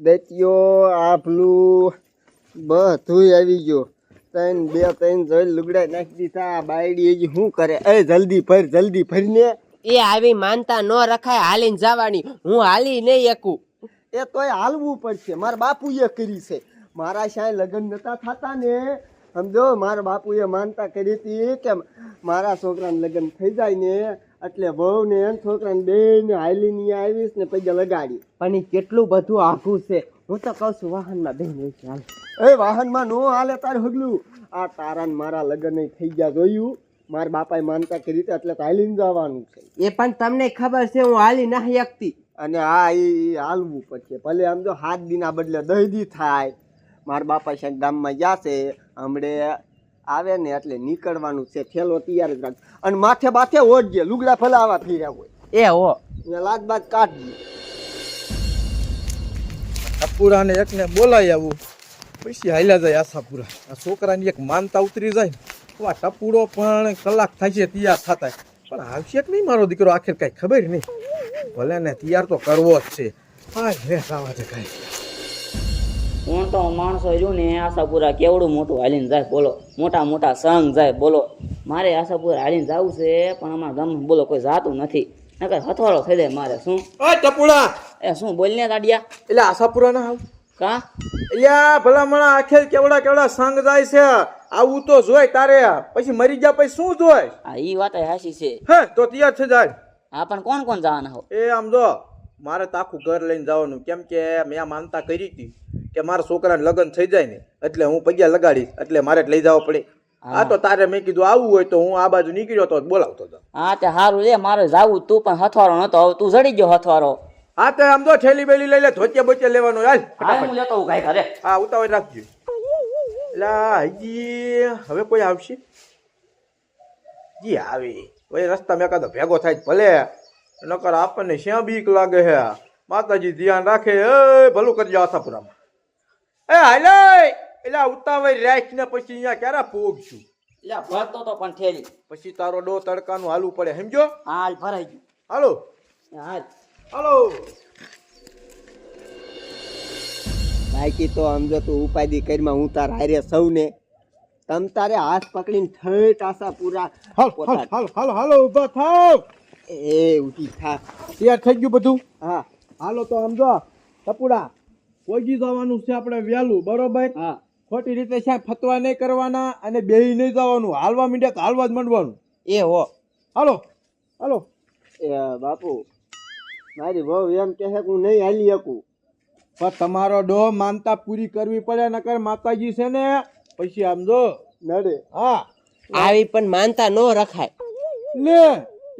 દત્યો આભલું બધું આવી ગયો. ત્રણ બે ત્રણ જોઈ લુગડા નાખી દીધા. બાયડી હજી શું કરે? એ જલ્દી ફર જલ્દી ફરીને. એ આવી માનતા ન રખાય હાલીને જવાની. હું હાલી નહીં એકું એ તોય હાલવું પડશે. મારા બાપુએ કરી છે. મારા શાય લગ્ન નતા થતા ને. સમજો મારા બાપુએ માનતા કરી હતી કે મારા છોકરાને લગ્ન થઈ જાય ને એટલે વહુને ને છોકરાને બે ને હાલી ની આવીશ ને પૈસા લગાડી પણ કેટલું બધું આઘું છે. હું તો કહું છું વાહનમાં બેન હાલ. એ વાહનમાં નો હાલે તાર હગલું. આ તારા મારા લગ્ન થઈ ગયા જોયું. મારા બાપાએ માનતા કરી રીતે એટલે હાલીને જવાનું છે. એ પણ તમને ખબર છે હું હાલી ના એકતી અને આ એ હાલવું પડશે. ભલે આમ જો હાથ દીના બદલે દહીદી થાય. મારા બાપા સાહેબ ગામમાં જશે હમણે આવે ને એટલે નીકળવાનું છે થેલો તૈયાર જ રાખ અને માથે બાથે ઓઢજે લુગડા ફલાવા ફેર્યા રહ્યા હોય. એ હો. ને લાગ બાજ કાઢજે. અપુરાને એકને બોલાવી આવું. પછી હાલ્યા જાય આશાપુરા આ છોકરાની એક માનતા ઉતરી જાય ને. તો આ ટપુડો પણ કલાક થાય છે તૈયાર થતા. પણ આવશે કે નહીં મારો દીકરો આખેર કાંઈ ખબર નહીં. ભલે ને તૈયાર તો કરવો જ છે. હા હે સાવા છે કાંઈ હું તો માણસો રહ્યું ને આશાપુરા કેવડું મોટું હાલીને જાય બોલો. મોટા મોટા સંઘ જાય બોલો. મારે આશાપુરા હાલીને જવું છે પણ અમારા ગામમાં બોલો કોઈ જાતું નથી. નકર હથવાળો થઈ જાય મારે શું? ઓ ટપુડા! એ શું બોલને દાડિયા. એટલે આશાપુરા ના આવ કા? ભલા ભલામણા આખે કેવડા કેવડા સંગ જાય છે. આવું તો જોય તારે. પછી મરી ગયા પછી શું જોય? આ ઈ વાત હાસી છે. હે તો તૈયાર થઈ જાય. આ પણ કોણ કોણ જવાના હો? એ આમ જો મારે તો આખું ઘર લઈને જવાનું. કેમ કે મેં માનતા કરી હતી. કે મારા છોકરાને લગ્ન થઈ જાય ને એટલે હું પગ્યા લગાડીશ એટલે મારે જ લઈ જવો પડે. આ તો તારે મેં કીધું આવું હોય તો હું આ બાજુ નીકળ્યો તો બોલાવતો હતો હા તે સારું લે મારે જાવું તું પણ હથવારો નતો હવે તું જડી ગયો હથવારો. હા તો આમ તો ઠેલી બેલી લઈ લે ધોતિયા બોતિયા લેવાનો હાલ હા હું લેતો હું ઘરે હા ઉતાવળ રાખજો. લા હજી હવે કોઈ આવશે? જી આવે. ભાઈ રસ્તા મેં કાંતો ભેગો થાય ભલે. નકર આપણને શ્યાં બીક લાગે હે. માતાજી ધ્યાન રાખે. એ ભલું કરજો આશાપુરામાં. એ હાલે! એટલે ઉતાવળ રાખીને પછી અહીંયા ક્યારે પોગશું એટલે ભરતો તો પણ ઠેરી. પછી તારો ડો તડકાનું હાલવું પડે સમજો? હાલ ભરાઈ ગયું. હાલો. હાલ. હાલો. બાકી તો સમજો તું ઉપાધિ કરીમાં હું તાર હારે સૌને તમ તારે હાથ પકડીને ઠેઠ આશા પૂરા હાલો હાલ હાલ હાલ હાલો ઊભા થાવ. એ ઉઠી થા. તૈયાર થઈ ગયું બધું? હા. હાલો તો સમજો ટપુડા. પોગી જવાનું છે આપણે વહેલું બરોબર? હા. ખોટી રીતે છે ફતવા નહીં કરવાના અને બે નહીં જવાનું હાલવા મીડે તો હાલવા જ માંડવાનું. એ હો. હાલો હાલો. એ બાપુ મારી વહુ એમ કહે કે હું નહીં હાલી શકું. પણ તમારો ડો માનતા પૂરી કરવી પડે નકર માતાજી છે ને પછી આમ જો. નડે. હા. આવી પણ માનતા ન રખાય. લે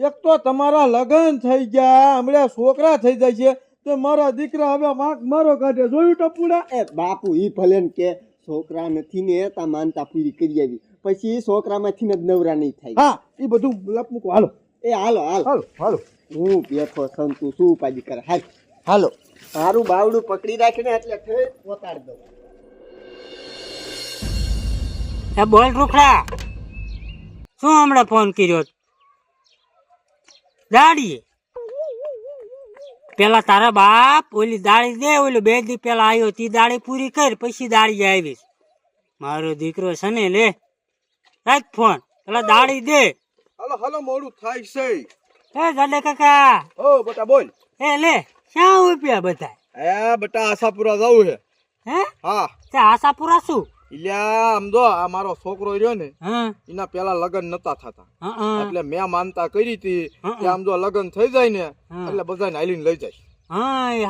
એક તો તમારા લગ્ન થઈ ગયા હમણાં છોકરા થઈ જાય છે. તો મારા દીકરા હવે વાંક મારો કાઢે. જોયું ટપુડા? એ બાપુ ઈ ભલે ને કે છોકરા નથી ને તા માનતા પૂરી કરી આવી. પછી છોકરામાંથી જ નવરા નહીં થાય. હા એ બધું લપ મૂકો. હાલો. એ હાલો હાલ. હાલો હાલો. હું બેઠો છું તું શું ઉપાધિ કરે? હાલ. હાલો. મારું બાવડું પકડી રાખીને એટલે પોતાડી દઉં. એ બોલ રૂખડા. શું હમણાં ફોન કર્યો? દાડીએ પેલા તારા બાપ ઓલી દાળી દે ઓલું બે દી પેલા આવ્યો તી દાળી પૂરી કર પછી દાળી આવીશ. મારો દીકરો છે ને લે રાખ ફોન પેલા દાળી દે. હલો હલો મોડું થાય છે. એ ગાડે કાકા. ઓ બટા બોલ. એ લે ક્યાં રૂપિયા બધા? એ બટા આશાપુરા જવું છે. હે? હા. તે આશાપુરા શું? ઇલ્યા આમ જો આ મારો છોકરો રહ્યો ને એના પેલા લગન નતા થતા. એટલે મેં માનતા કરી હતી કે આમ જો લગ્ન થઈ જાય ને. એટલે બધાને હાલીને લઈ જાય. હા એ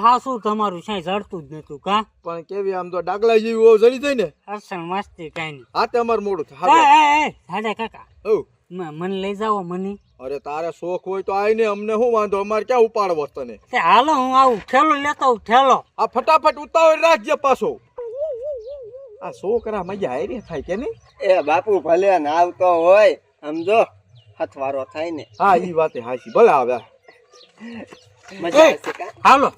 તમારું સાંઈ જડતું જ નતું કા? પણ કેવી આમ તો ડાગલા જેવી જડી જાય ને અસલ મસ્તી કઈ નહીં. આ તે અમાર મોડું થાય. કાકા. મને લઈ જાવ મને. અરે તારે શોખ હોય તો આઈ ને અમને શું વાંધો? અમારે ક્યાં ઉપાડવો તને? હાલો હું આવું ઠેલો લેતો ઠેલો. આ ફટાફટ ઉતાવળ રાખજે પાછો. આ છોકરા મજા આવી થાય કે નહીં? એ બાપુ ભલે ને આવતો હોય સમજો હથવારો થાય ને. હા એ વાતે હાચી. ભલે આવે. મજા આવશે કા? હાલો.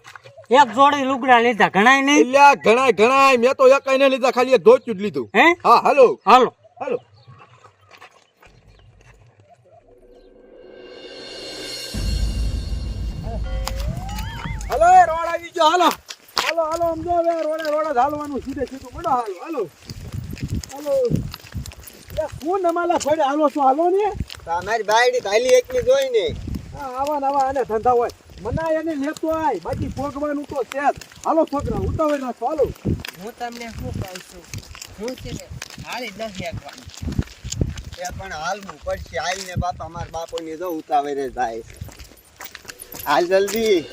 એક જોડી લુગડા લીધા ઘણાય નહીં? એટલે ઘણાય ઘણા ઘણા મેં તો એક ને લીધા ખાલી એક ધોચું જ લીધું. હે? હા હાલો. હાલો. હાલો. હાલો રોડ આવી ગયો હાલો. હાલો હાલો આમ જો હવે રોડે રોડે જ હાલવાનું સીધે સીધું. મળો હાલો હાલો. હાલો. એ શું નમાલા ફળે હાલો છો હાલો ને. તમારી બાયડી તાલી એકલી જોઈ ને. હા આવા નવા આને ધંધા હોય. મનાય એને લેતો આય. બાકી ભોગવાનું તો છે જ. હાલો છોકરા ઉતાવળ રાખો હાલો. હું તમને શું કહું છું? હું છે ને હાલી નથી એકવાનું એ પણ હાલવું પડશે. હાલીને બાપા મારા બાપુની જો ઉતાવળે જાય. હાલ જલ્દી.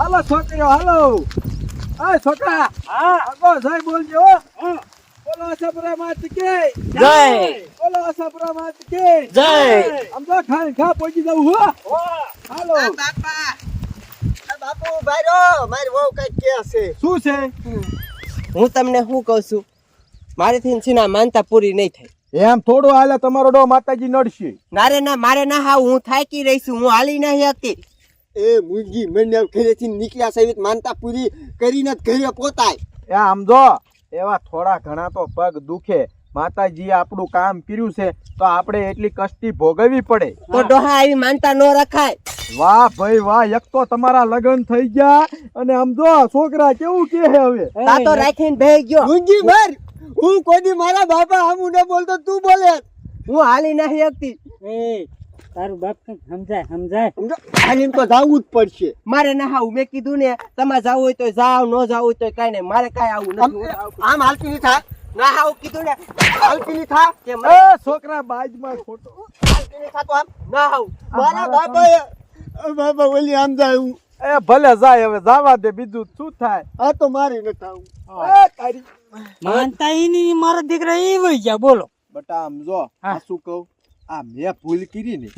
હાલો છોકરીઓ હાલો. આ છોકરા. હા. આગો જય બોલજો હો. બોલો આશાપુરા માત કે. જય. બોલો આશાપુરા માત કે. જય. આમ તો ખા ખા પહોંચી જવું હો. હાલો. બાપા. બાપુ ભાઈ રો મારી વહુ કંઈક કે છે. શું છે? હું તમને શું કહું છું? મારીથી છે માનતા પૂરી નહીં થાય. એમ થોડું હાલે તમારો ડો માતાજી નડશે. નારે ના મારે ના હા હું થાકી રહી છું. હું હાલી નહીં શકતી એ મુંગી મને ઘરેથી નીકળ્યા સહિત માનતા પૂરી કરીને જ ઘરે પોતાય. એ સમજો એવા થોડા ઘણા તો પગ દુખે. માતાજી આપણું કામ કર્યું છે તો આપણે એટલી કષ્ટી ભોગવવી પડે. તો ડોહા આવી માનતા ન રખાય. વાહ ભાઈ વાહ એક તો તમારા લગ્ન થઈ ગયા અને આમ જો છોકરા કેવું કે હવે? તા તો રાખીને બેહી ગયો. મુંગી મર. હું કોઈ દી મારા બાપા આમ ન બોલતો તું બોલે. હું હાલી નહીં એ તારું બાપ કંઈક સમજાય સમજાય. સમજો? હાલીને તો જાવું જ પડશે. મારે ના હાવ. મેં કીધું ને તમારે જાવું હોય તો જાવ ન જાવું હોય તો કઈ નહીં. મારે કઈ આવું આમ નથી આમ હાલતી નહીં થા ના હાવ. કીધું ને હાલતી નહીં થા કે છોકરા બાજમાં ખોટો. હાલતી નહીં થા તો આમ. ના હાવ. મારા બાપા બાપા ઓલી આમ જાય હું. એ ભલે જાય હવે જાવા દે બીજું શું થાય? આ તો મારી ન થાવું એ તારી માનતા એની મારા દીકરા એ વહી ગયા. બોલો. બટા આમ જો હા. આ શું કહું? આ મેં ભૂલ કરી ને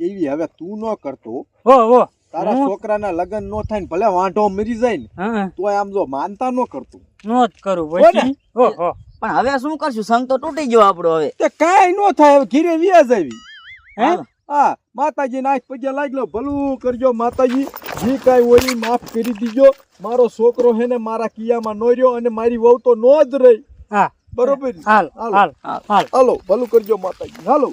એવી હવે તું ન કરતો. ઓ ઓ. તારા છોકરાના લગન નો થાય ને ભલે વાંઢો મરી જાય ને તો આમ જો માનતા ન કરતું. નો જ કરું હો ને? પછી. ઓ હો. પણ હવે શું કરશું? સંગ તો તૂટી ગયો આપણો હવે. તે કાઈ નો થાય હવે ઘીરે વ્યાજ આવી. હે? હા. માતાજી ના પગે લાગલો ભલું કરજો માતાજી. જે કાંઈ હોય માફ કરી દીજો. મારો છોકરો હે ને મારા કિયામાં નો રહ્યો અને મારી વહુ તો નો જ રહી. હા. બરોબર? હાલ. હાલો. હાલ. હાલ. હાલો ભલું કરજો માતાજી. હાલો.